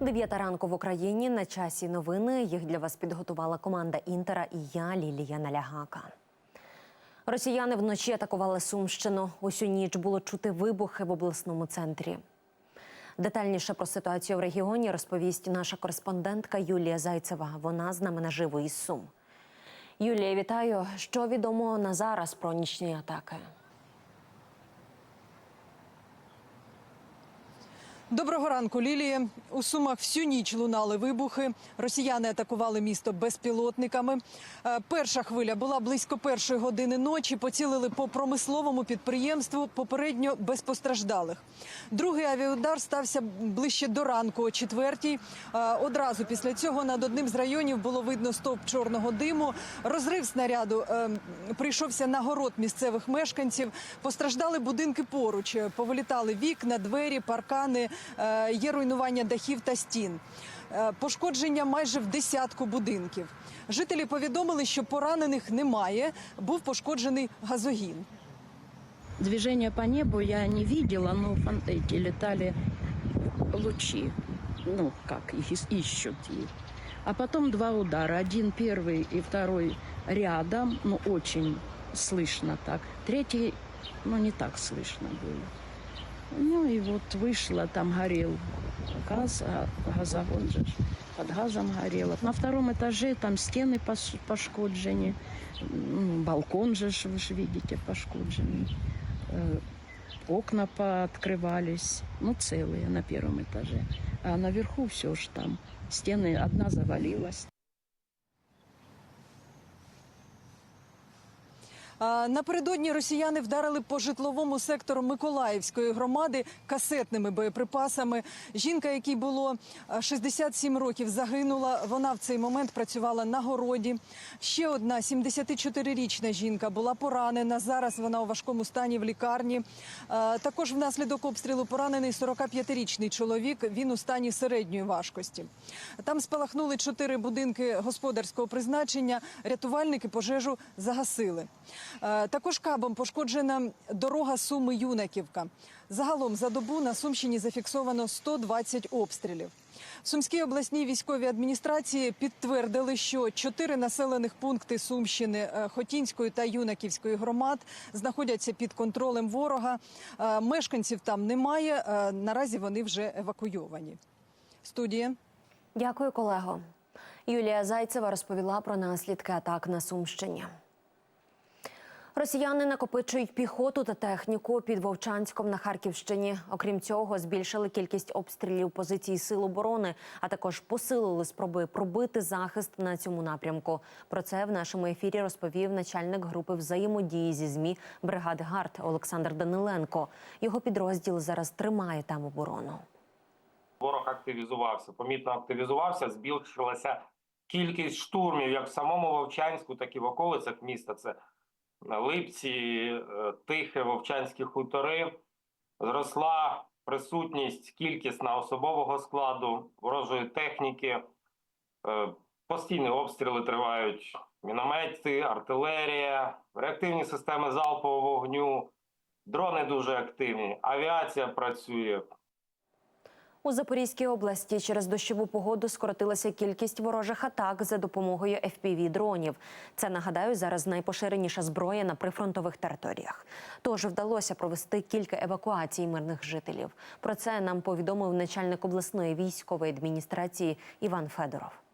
Дев'ята ранку в Україні на часі новини. Їх для вас підготувала команда Інтера і я, Лілія Налягака. Росіяни вночі атакували Сумщину. Усю ніч було чути вибухи в обласному центрі. Детальніше про ситуацію в регіоні розповість наша кореспондентка Юлія Зайцева. Вона з нами наживо із Сум. Юлія, вітаю. Що відомо на зараз про нічні атаки? Доброго ранку, Лілія. У Сумах всю ніч лунали вибухи. Росіяни атакували місто безпілотниками. Е, Перша хвиля була близько першої години ночі. Поцілили по промисловому підприємству. Попередньо без постраждалих. Другий авіаудар стався ближче до ранку, о четвертій. Е, Одразу після цього над одним з районів було видно стовп чорного диму. Розрив снаряду е, прийшовся на город місцевих мешканців. Постраждали будинки поруч. Повилітали вікна, двері, паркани. Е, Є руйнування дахів та стін. Е, Пошкодження майже в десятку будинків. Жителі повідомили, що поранених немає. Був пошкоджений газогін. Движения по небу я не видела, но фон- эти летали лучи. Ну, как их ис- ищут. И- А потом два удара. Один первый и второй рядом. Ну, очень слышно так. Третий, ну, не так слышно было. Ну, и вот вышла, там горел газ, а газовон же ж под газом горело. На втором этаже там стены пос- пошкоджені, м, балкон же ж, вы же видите, пошкодженный. Э, окна пооткрывались, ну, целые на первом этаже. А наверху все ж там. Стены одна завалилась. Напередодні росіяни вдарили по житловому сектору Миколаївської громади касетними боєприпасами. Жінка, якій було а, 67 років, загинула. Вона в цей момент працювала на городі. Ще одна 74-річна жінка була поранена. Зараз вона у важкому стані в лікарні. Також внаслідок обстрілу поранений 45-річний чоловік. Він у стані середньої важкості. Там спалахнули чотири будинки господарського призначення. Рятувальники пожежу загасили. Е, Також кабом пошкоджена дорога Суми Юнаківка. Загалом за добу на Сумщині зафіксовано 120 обстрілів. В Сумській обласній військовій адміністрації підтвердили, що чотири населених пункти Сумщини е, Хотінської та Юнаківської громад знаходяться під контролем ворога. Е, Мешканців там немає. Наразі вони вже евакуйовані. Студія. Дякую, колего. Юлія Зайцева розповіла про наслідки атак на Сумщині. Росіяни накопичують піхоту та техніку під Вовчанськом на Харківщині. Окрім цього, збільшили кількість обстрілів позицій сил оборони, а також посилили спроби пробити захист на цьому напрямку. Про це в нашому ефірі розповів начальник групи взаємодії зі змі бригади ГАРД Олександр Даниленко. Його підрозділ зараз тримає там оборону. Ворог активізувався, помітно активізувався, збільшилася кількість штурмів як в самому Вовчанську, так і в околицях міста. Це Липці, е, Тихе, Вовчанські хутори. Зросла присутність кількісна особового складу, ворожої техніки. Е, Постійні обстріли тривають. Міномети, артилерія, реактивні системи залпового вогню, дрони дуже активні, авіація працює. У Запорізькій області через дощову погоду скоротилася кількість ворожих атак за допомогою fpv дронів. Це нагадаю зараз найпоширеніша зброя на прифронтових територіях. Тож вдалося провести кілька евакуацій мирних жителів. Про це нам повідомив начальник обласної військової адміністрації Іван Федоров.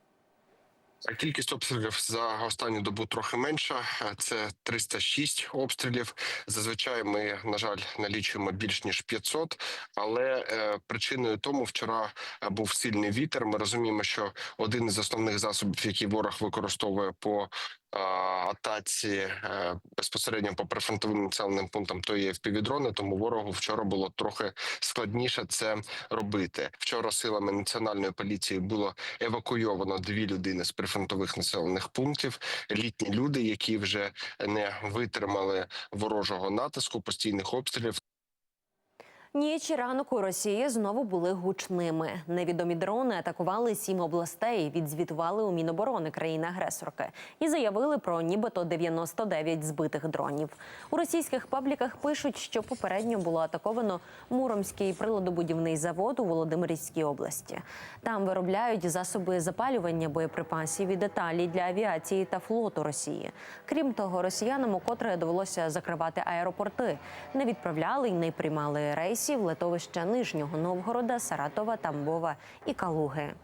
Кількість обстрілів за останню добу трохи менша. Це 306 обстрілів. Зазвичай ми, на жаль, налічуємо більш ніж 500, Але е, причиною тому вчора е, був сильний вітер. Ми розуміємо, що один із основних засобів, які ворог використовує по е, атаці е, безпосередньо по прифронтовим населеним пунктам, то є впівдрони. Тому ворогу вчора було трохи складніше це робити. Вчора силами національної поліції було евакуйовано дві людини з прифронтових населених пунктів. Літні люди, які вже не витримали ворожого натиску, постійних обстрілів. Ніч і ранок у Росії знову були гучними. Невідомі дрони атакували сім областей, відзвітували у Міноборони країни-агресорки і заявили про нібито 99 збитих дронів. У російських пабліках пишуть, що попередньо було атаковано Муромський приладобудівний завод у Володимирській області. Там виробляють засоби запалювання боєприпасів і деталі для авіації та флоту Росії. Крім того, росіянам укотре довелося закривати аеропорти, не відправляли й не приймали рейсів летовища Нижнього Новгорода, Саратова, Тамбова і Калуги.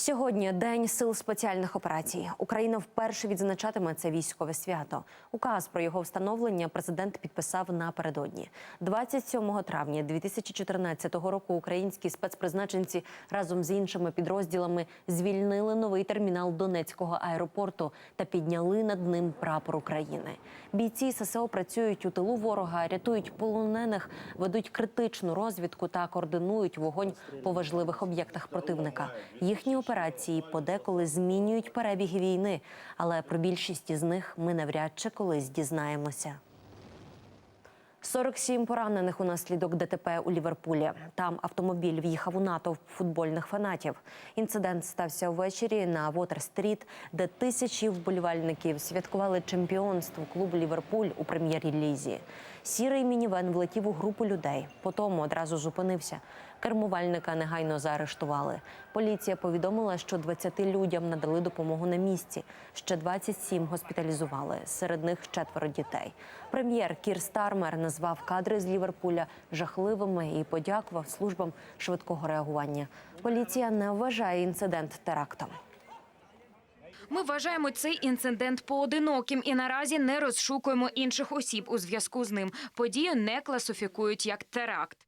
Сьогодні день сил спеціальних операцій. Україна вперше відзначатиме це військове свято. Указ про його встановлення президент підписав напередодні. 27 травня 2014 року. Українські спецпризначенці разом з іншими підрозділами звільнили новий термінал Донецького аеропорту та підняли над ним прапор України. Бійці ССО працюють у тилу ворога, рятують полонених, ведуть критичну розвідку та координують вогонь по важливих об'єктах противника. Їхні операції подеколи змінюють перебіг війни, але про більшість із них ми навряд чи колись дізнаємося. 47 поранених унаслідок ДТП у Ліверпулі. Там автомобіль в'їхав у натовп футбольних фанатів. Інцидент стався ввечері на Вотер-стріт, де тисячі вболівальників святкували чемпіонство клубу Ліверпуль у прем'єр-лізі. Сірий мінівен влетів у групу людей. Потім одразу зупинився. Кермувальника негайно заарештували. Поліція повідомила, що 20 людям надали допомогу на місці. Ще 27 госпіталізували. Серед них четверо дітей. Прем'єр Кір Стармер назвав кадри з Ліверпуля жахливими і подякував службам швидкого реагування. Поліція не вважає інцидент терактом. Ми вважаємо цей інцидент поодиноким і наразі не розшукуємо інших осіб у зв'язку з ним. Подію не класифікують як теракт.